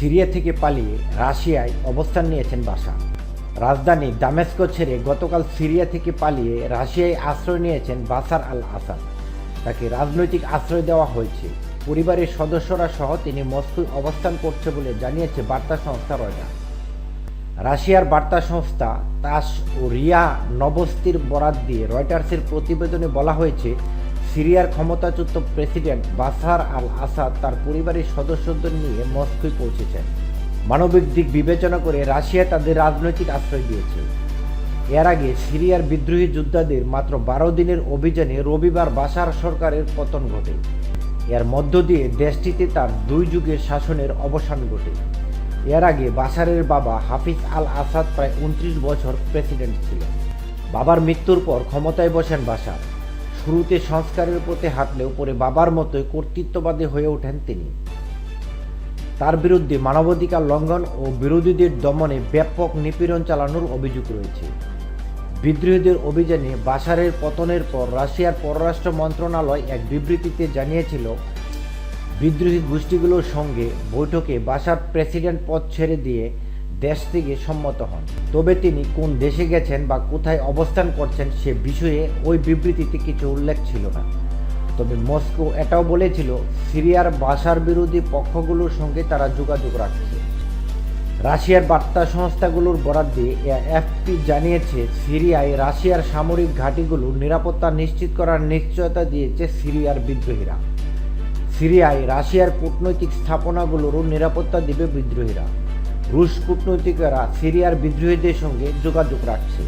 Syria থেকে পালিয়ে রাশিয়ায় অবস্থান নিয়েছেন বাসা। রাজধানী দামেস্কো ছেড়ে গতকাল সিরিয়া থেকে পালিয়ে রাশিয়ায় আশ্রয় নিয়েছেন বাসার আল আসাদ তাকে রাজনৈতিক আশ্রয় দেওয়া হয়েছে। পরিবারের সদস্যরা সহ তিনি মস্কোয় অবস্থান করছে বলে জানিয়েছে বার্তা সংস্থা রয়টার রাশিয়ার বার্তা সংস্থা তাস ও রিয়া নবস্তির বরাত দিয়ে রয়টার্সের প্রতিবেদনে বলা হয়েছে সিরিয়ার ক্ষমতাচ্যুত প্রেসিডেন্ট বাসার আল আসাদ তার পরিবারের সদস্যদের নিয়ে মস্কোয় পৌঁছেছেন মানবিক দিক বিবেচনা করে রাশিয়া তাদের রাজনৈতিক আশ্রয় দিয়েছে। এর আগে সিরিয়ার বিদ্রোহী যোদ্ধাদের মাত্র বারো দিনের অভিযানে রবিবার বাসার সরকারের পতন ঘটে। এর মধ্য দিয়ে দেশটিতে তার দুই যুগের শাসনের অবসান ঘটে। এর আগে বাসারের বাবা হাফিজ আল আসাদ প্রায় উনত্রিশ বছর প্রেসিডেন্ট ছিলেন। বাবার মৃত্যুর পর ক্ষমতায় বসেন বাশার। শুরুতে সংস্কারের পথে হাঁটলেও পরে বাবার মতোই কর্তৃত্ববাদী হয়ে ওঠেন তিনি। তার বিরুদ্ধে মানবাধিকার লঙ্ঘন ও বিরোধীদের দমনে ব্যাপক নিপীড়ন চালানোর অভিযোগ রয়েছে। বিদ্রোহীদের অভিযানে বাসারের পতনের পর রাশিয়ার পররাষ্ট্র মন্ত্রণালয় এক বিবৃতিতে জানিয়েছিল, বিদ্রোহী গোষ্ঠীগুলোর সঙ্গে বৈঠকে বাসার প্রেসিডেন্ট পদ ছেড়ে দিয়ে দেশ থেকে সম্মত হন। তবে তিনি কোন দেশে গেছেন বা কোথায় অবস্থান করছেন সে বিষয়ে ওই বিবৃতিতে কিছু উল্লেখ ছিল না। তবে মস্কো এটাও বলেছিল, সিরিয়ার বাসার বিরোধী পক্ষগুলোর সঙ্গে তারা যোগাযোগ রাখছে। রাশিয়ার বার্তা সংস্থাগুলোর বরাদ দিয়ে এফপি জানিয়েছে, সিরিয়ায় রাশিয়ার সামরিক ঘাঁটিগুলোর নিরাপত্তা নিশ্চিত করার নিশ্চয়তা দিয়েছে সিরিয়ার বিদ্রোহীরা। সিরিয়ায় রাশিয়ার কূটনৈতিক স্থাপনাগুলোরও নিরাপত্তা দিবে বিদ্রোহীরা। রুশ কূটনৈতিকেরা সিরিয়ার বিদ্রোহীদের সঙ্গে যোগাযোগ রাখছে।